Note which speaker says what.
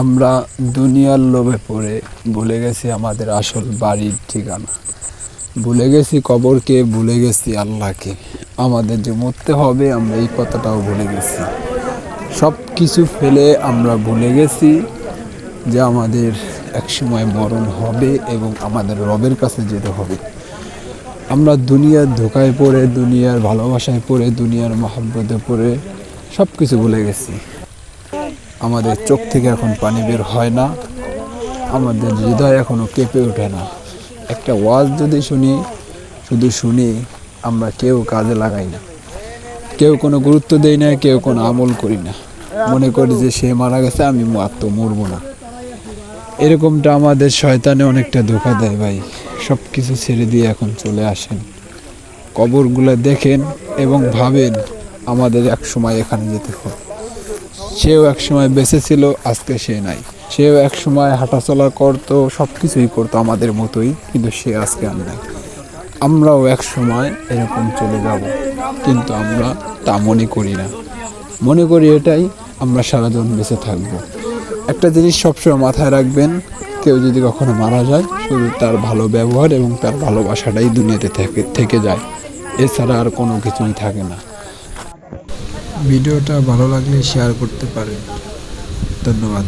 Speaker 1: আমরা দুনিয়ার লোভে পড়ে ভুলে গেছি আমাদের আসল বাড়ির ঠিকানা। ভুলে গেছি কবরকে, ভুলে গেছি আল্লাহকে। আমাদের যে মরতে হবে, আমরা এই কথাটাও ভুলে গেছি। সব কিছু ফেলে আমরা ভুলে গেছি যে আমাদের একসময় মরণ হবে এবং আমাদের রবের কাছে যেতে হবে। আমরা দুনিয়ার ধোকায় পড়ে, দুনিয়ার ভালোবাসায় পড়ে, দুনিয়ার মহাব্বতে পড়ে সব কিছু ভুলে গেছি। আমাদের চোখ থেকে এখন পানি বের হয় না। আমাদের হৃদয় এখনও কেঁপে ওঠে না। একটা ওয়াজ যদি শুনি, শুধু শুনি আমরা কেউ কাজে লাগাই না। কেউ কোনো গুরুত্ব দেই না, কেউ কোনো আমল করি না। মনে করি যে সে মারা গেছে, আমি তো মরবো না। এরকমটা আমাদের শয়তানে অনেকটা ধোকা দেয় ভাই। সব কিছু ছেড়ে দিয়ে এখন চলে আসেন। কবরগুলো দেখেন এবং ভাবেন আমাদের এক সময় এখানে যেতে হবে। সেও এক সময় বেঁচে ছিল আজকে সে নাই। সেও এক সময় হাঁটাচলা করতো সব কিছুই করতো আমাদের মতোই, কিন্তু সে আজকে আর নাই। আমরাও এক সময় এরকম চলে যাব, কিন্তু আমরা তা মনে করি না। মনে করি এটাই, আমরা সারাজন বেঁচে থাকব। একটা জিনিস সবসময় মাথায় রাখবেন, কেউ যদি কখনো মারা যায়, শুধু তার ভালো ব্যবহার এবং তার ভালোবাসাটাই দুনিয়াতে থেকে থেকে যায়। এছাড়া আর কোনো কিছুই থাকে না। ভিডিওটা ভালো লাগলে শেয়ার করতে পারেন। ধন্যবাদ।